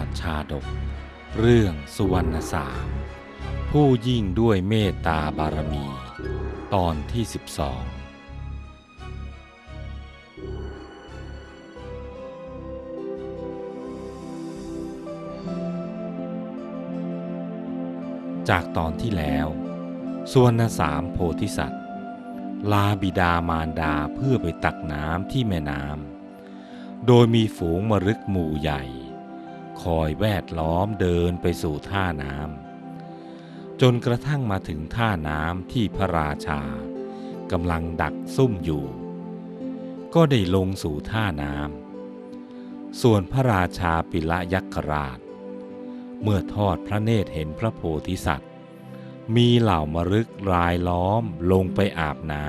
าทชาดก เรื่องสุวรรณสามผู้ยิ่งด้วยเมตตาบารมี ตอนที่12จากตอนที่แล้วสุวรรณสามโพธิสัตว์ ลาบิดามารดาเพื่อไปตักน้ำที่แม่น้ำ โดยมีฝูงมรึกหมู่ใหญ่ คอยแวดล้อมเดินไปสู่ท่าน้ำจนกระทั่งมาถึงท่าน้ำที่พระราชากำลังดักซุ่มอยู่ ก็ได้ลงสู่ท่าน้ำส่วนพระราชาปิละยักษราช เมื่อทอดพระเนตรเห็นพระโพธิสัตว์ มีเหล่ามรึกรายล้อมลงไปอาบน้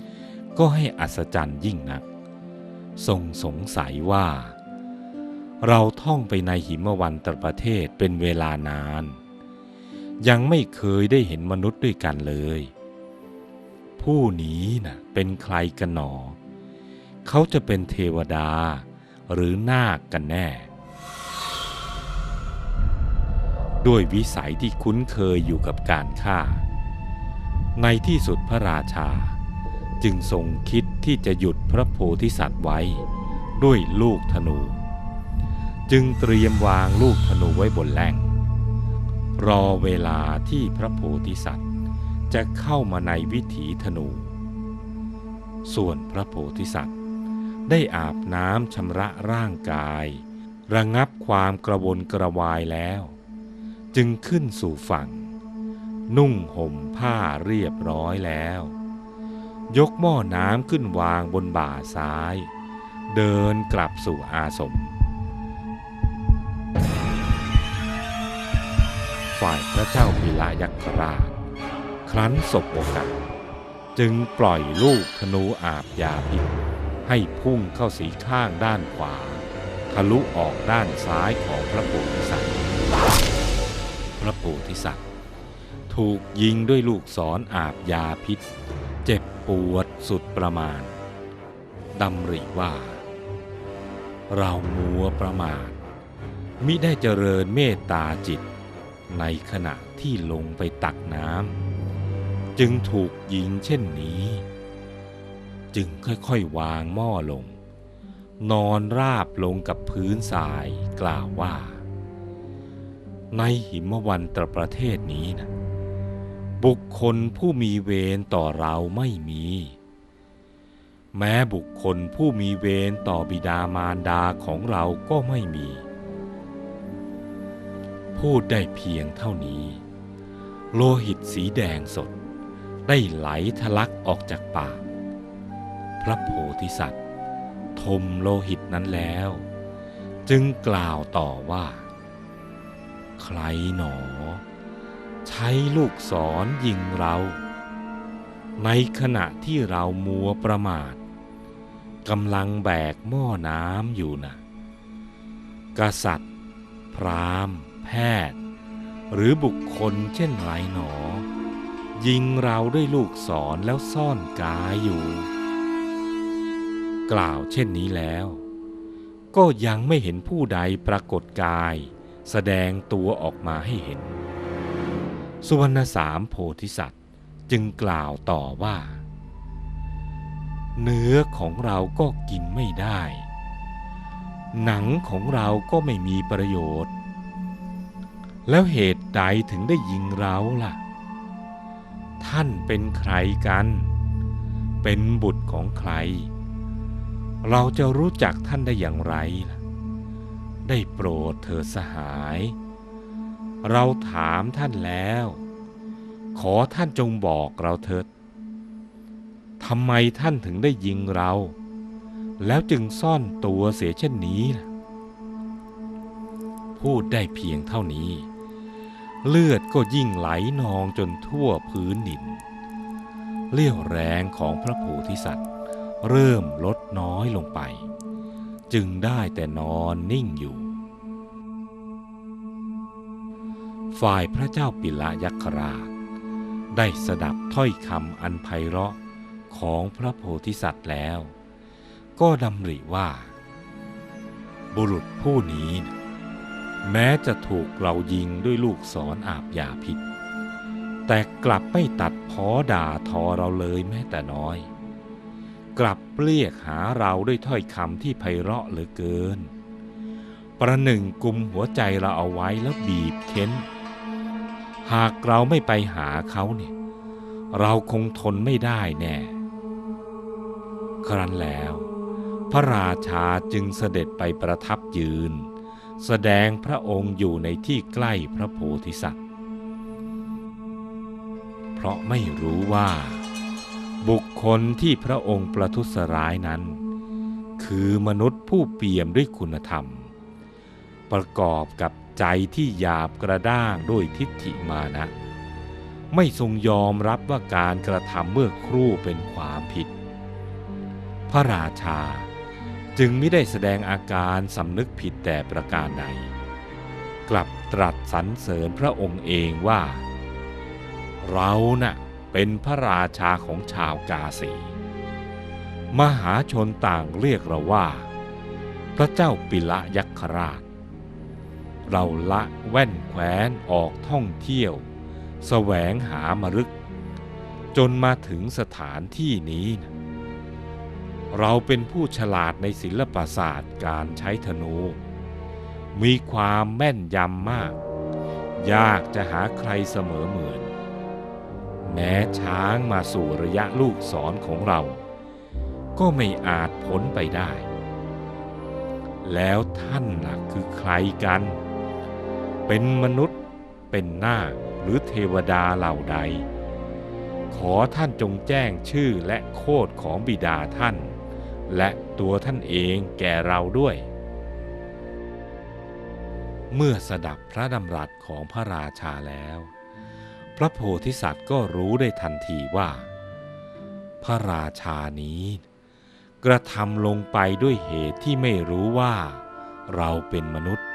ำก็ให้อัศจรรย์ยิ่งนัก ทรงสงสัยว่า เราท่องไปในหิมวันตรประเทศเป็นเวลานาน ยังไม่เคยได้เห็นมนุษย์ด้วยกันเลย ผู้นี้น่ะเป็นใครกันหนอ เขาจะเป็นเทวดาหรือนาคกันแน่ ด้วยวิสัยที่คุ้นเคยอยู่กับการฆ่า ในที่สุดพระราชาจึงทรงคิดที่จะหยุดพระโพธิสัตว์ไว้ด้วยลูกธนู จึงเตรียมวางลูกธนูไว้บนแหล่ง รอเวลาที่พระโพธิสัตว์ จะเข้ามาในวิถีธนู ส่วนพระโพธิสัตว์ได้อาบน้ำชำระร่างกาย ระงับความกระวนกระวายแล้ว จึงขึ้นสู่ฝั่ง นุ่งห่มผ้าเรียบร้อยแล้ว ยกหม้อน้ำขึ้นวางบนบ่าซ้าย เดินกลับสู่อาสม ฝ่ายพระเจ้าปิลายักษราช ครั้นสบโอกาส จึงปล่อยลูกธนูอาบยาพิษให้พุ่งเข้าสีข้างด้านขวา ทะลุออกด้านซ้ายของพระโพธิสัตว์ พระโพธิสัตว์ ถูกยิงด้วยลูกศรออาบยาพิษ เจ็บปวดสุดประมาณดำริว่า เรามัวประมาทมิได้เจริญเมตตาจิต ในขณะที่ลงไปตักน้ำจึงถูกยิงเช่นนี้ จึงค่อยๆวางหม้อลง นอนราบลงกับพื้นทรายกล่าวว่า ในหิมวันตรประเทศนี้นะบุคคลผู้มีเวรต่อเราไม่มี แม้บุคคลผู้มีเวรต่อบิดามารดาของเราก็ไม่มี พูดได้เพียงเท่านี้ โลหิตสีแดงสด ได้ไหลทะลักออกจากปาก พระโพธิสัตว์ ทมโลหิตนั้นแล้ว จึงกล่าวต่อว่า ใครหนอ ใช้ลูกศรยิงเรา ในขณะที่เรามัวประมาทกำลังแบกหม้อน้ำอยู่นะกษัตริย์ พราหมณ์ แพทย์ หรือบุคคลเช่นไรหนอ ยิงเราด้วยลูกศรแล้วซ่อนกายอยู่ กล่าวเช่นนี้แล้ว ก็ยังไม่เห็นผู้ใดปรากฏกาย แสดงตัวออกมาให้เห็น สุวรรณสามโพธิสัตว์จึงกล่าวต่อว่า เนื้อของเราก็กินไม่ได้หนังของเราก็ไม่มีประโยชน์ แล้วเหตุใดถึงได้ยิงเราล่ะ ท่านเป็นใครกัน เป็นบุตรของใคร เราจะรู้จักท่านได้อย่างไรล่ะ ได้โปรดเถิดสหาย เราถามท่านแล้ว ขอท่านจงบอกเราเถิดทำไมท่านถึงได้ยิงเรา แล้วจึงซ่อนตัวเสียเช่นนี้ล่ะพูดได้เพียงเท่านี้ เลือดก็ยิ่งไหลนองจนทั่วพื้นดิน เลี้ยวแรงของพระโพธิสัตว์ เริ่มลดน้อยลงไป จึงได้แต่นอนนิ่งอยู่ ฝ่ายพระเจ้าปิละยักษราช ได้สดับถ้อยคำอันไพเราะของพระโพธิสัตว์แล้ว ก็ดำริว่า บุรุษผู้นี้นะ แม้จะถูกเรายิงด้วยลูกศรอาบยาพิษ แต่กลับไม่ตัดพ้อด่าทอเราเลยแม้แต่น้อย กลับเรียกหาเราด้วยถ้อยคำที่ไพเราะเหลือเกิน ประหนึ่งกุมหัวใจเราเอาไว้แล้วบีบเค้น หากเราไม่ไปหาเขาเนี่ย เราคงทนไม่ได้แน่ ครั้นแล้ว พระราชาจึงเสด็จไปประทับยืน แสดงพระองค์อยู่ในที่ใกล้พระโพธิสัตว์ เพราะไม่รู้ว่า บุคคลที่พระองค์ประทุษร้ายนั้น คือมนุษย์ผู้เปี่ยมด้วยคุณธรรม ประกอบกับใจที่หยาบกระด้างด้วยทิฏฐิมานะ ไม่ทรงยอมรับว่าการกระทำเมื่อครู่เป็นความผิด พระราชา จึงไม่ได้แสดงอาการสำนึกผิดแต่ประการใด กลับตรัสสรรเสริญพระองค์เองว่า เราน่ะเป็นพระราชาของชาวกาสี มหาชนต่างเรียกเราว่า พระเจ้าปิละยักษราช เราละแว่นแคว้นออกท่องเที่ยวแสวงหามรึก จนมาถึงสถานที่นี้นะ เราเป็นผู้ฉลาดในศิลปศาสตร์การใช้ธนู มีความแม่นยำมาก ยากจะหาใครเสมอเหมือน แม้ช้างมาสู่ระยะลูกศรของเรา ก็ไม่อาจพ้นไปได้ แล้วท่านล่ะคือใครกัน เป็นมนุษย์ เป็นนาคหรือเทวดาเหล่าใดขอท่านจงแจ้งชื่อและโคดของบิดาท่าน และตัวท่านเองแก่เราด้วย เมื่อสดับพระดำรัสของพระราชาแล้ว พระโพธิสัตว์ก็รู้ได้ทันทีว่า พระราชานี้ กระทำลงไปด้วยเหตุที่ไม่รู้ว่า เราเป็นมนุษย์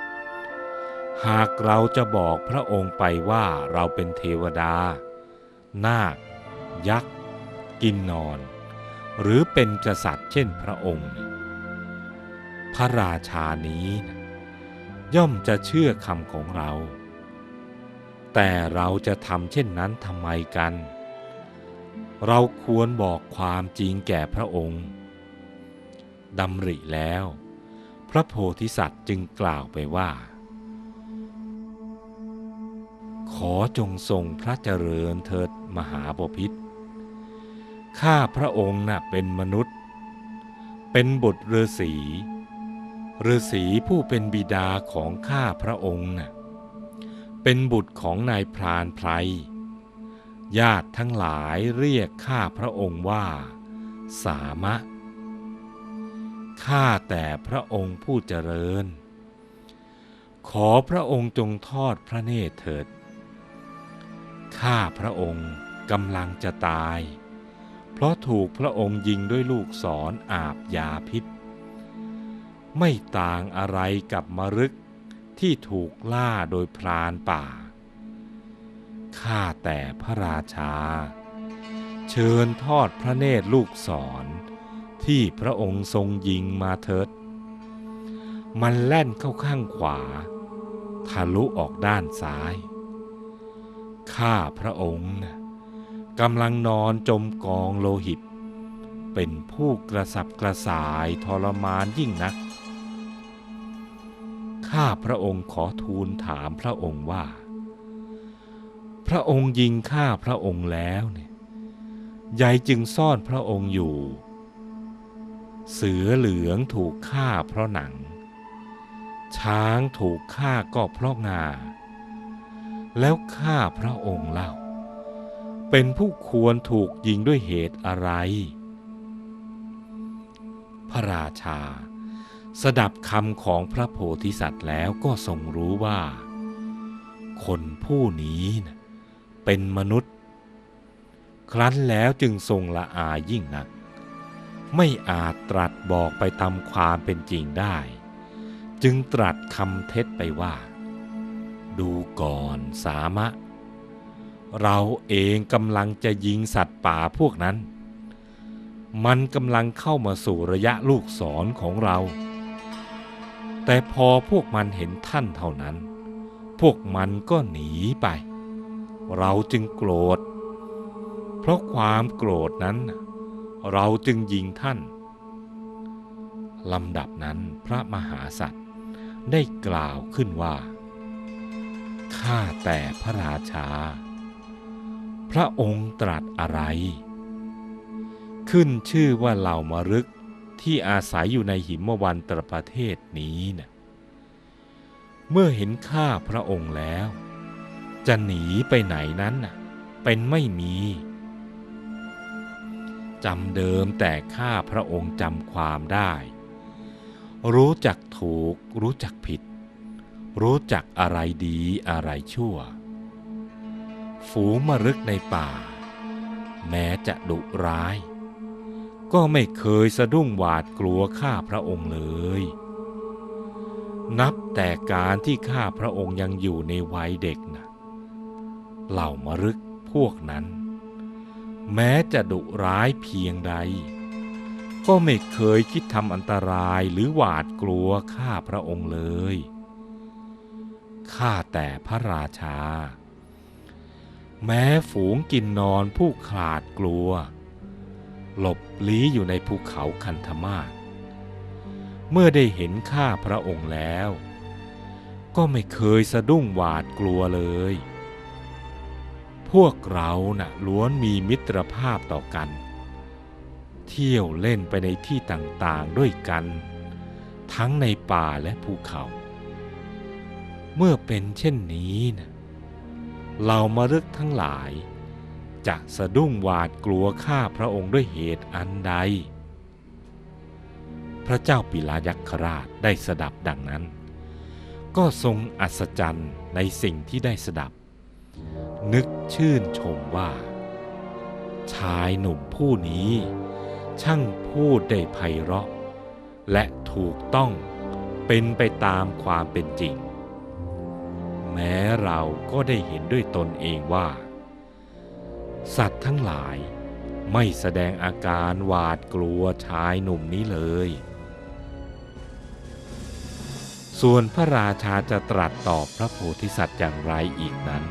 หากเราจะบอกพระองค์ไปว่าเราเป็นเทวดา นาค ยักษ์ กินนอน หรือเป็นกษัตริย์เช่นพระองค์ พระราชานี้ ย่อมจะเชื่อคำของเรา แต่เราจะทำเช่นนั้นทำไมกัน เราควรบอกความจริงแก่พระองค์ดำริแล้ว พระโพธิสัตว์จึงกล่าวไปว่า ขอจงทรงพระเจริญเถิดมหาบพิษ ข้าพระองค์น่ะเป็นมนุษย์ เป็นบุตรฤาษีฤาษีผู้เป็นบิดาของข้าพระองค์น่ะเป็นบุตรของนายพรานไพรญาติทั้งหลายเรียกข้าพระองค์ว่า สามะ ข้าแต่พระองค์ผู้เจริญ ขอพระองค์จงทอดพระเนตรเถิด ข้าพระองค์กำลังจะตาย เพราะถูกพระองค์ยิงด้วยลูกศรออาบยาพิษ ไม่ต่างอะไรกับมรึกที่ถูกล่าโดยพรานป่า ข้าแต่พระราชา เชิญทอดพระเนตรลูกศรที่พระองค์ทรงยิงมาเถิด มันแล่นเข้าข้างขวา ทะลุออกด้านซ้าย ข้าพระองค์นะ กำลังนอนจมกองโลหิต เป็นผู้กระสับกระส่ายทรมานยิ่งนัก ข้าพระองค์ขอทูลถามพระองค์ว่า พระองค์ยิงข้าพระองค์แล้วเนี่ยยายจึงซ่อนพระองค์อยู่ เสือเหลืองถูกฆ่าเพราะหนัง ช้างถูกฆ่าก็เพราะงา แล้วข้าพระองค์เล่า เป็นผู้ควรถูกยิงด้วยเหตุอะไร พระราชา สดับคำของพระโพธิสัตว์แล้วก็ทรงรู้ว่า คนผู้นี้นะเป็นมนุษย์ ครั้นแล้วจึงทรงละอายยิ่งนัก ไม่อาจตรัสบอกไปตามความเป็นจริงได้ จึงตรัสคำเท็จไปว่า ดูก่อนสามะ เราเองกำลังจะยิงสัตว์ป่าพวกนั้น มันกำลังเข้ามาสู่ระยะลูกศรของเรา แต่พอพวกมันเห็นท่านเท่านั้น พวกมันก็หนีไป เราจึงโกรธ เพราะความโกรธนั้น เราจึงยิงท่านลำดับนั้นพระมหาสัตว์ได้กล่าวขึ้นว่า ข้าแต่พระราชา พระองค์ตรัสอะไร ขึ้นชื่อว่าเหล่ามารึกที่อาศัยอยู่ในหิมวันตรประเทศนี้นะเมื่อเห็นข้าพระองค์แล้ว จะหนีไปไหนนั้นน่ะ เป็นไม่มีจำเดิมแต่ข้าพระองค์จำความได้ รู้จักถูก รู้จักผิด รู้จักอะไรดีอะไรชั่ว ฝูงมรึกในป่า แม้จะดุร้าย ก็ไม่เคยสะดุ้งหวาดกลัวข้าพระองค์เลย นับแต่การที่ข้าพระองค์ยังอยู่ในวัยเด็กนะเหล่ามรึกพวกนั้น แม้จะดุร้ายเพียงใด ก็ไม่เคยคิดทำอันตรายหรือหวาดกลัวข้าพระองค์เลย ข้าแต่พระราชา แม้ฝูงกินนอนผู้ขลาดกลัว หลบลี้อยู่ในภูเขาคันธมาศเมื่อได้เห็นข้าพระองค์แล้ว ก็ไม่เคยสะดุ้งหวาดกลัวเลย พวกเรานะ่ะล้วนมีมิตรภาพต่อกัน เที่ยวเล่นไปในที่ต่างๆด้วยกัน ทั้งในป่าและภูเขา เมื่อเป็นเช่นนี้นะ เรามารึกทั้งหลาย จะสะดุ้งหวาดกลัวข้าพระองค์ด้วยเหตุอันใด พระเจ้าปิลายักษราชได้สดับดังนั้น ก็ทรงอัศจรรย์ในสิ่งที่ได้สดับ นึกชื่นชมว่า ชายหนุ่มผู้นี้ ช่างพูดได้ไพเราะ และถูกต้องเป็นไปตามความเป็นจริง แม้เราก็ได้เห็นด้วยตนเองว่า สัตว์ทั้งหลายไม่แสดงอาการหวาดกลัวชายหนุ่มนี้เลย ส่วนพระราชาจะตรัสตอบพระโพธิสัตว์อย่างไรอีกนั้น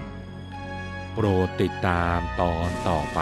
โปรดติดตามตอนต่อไป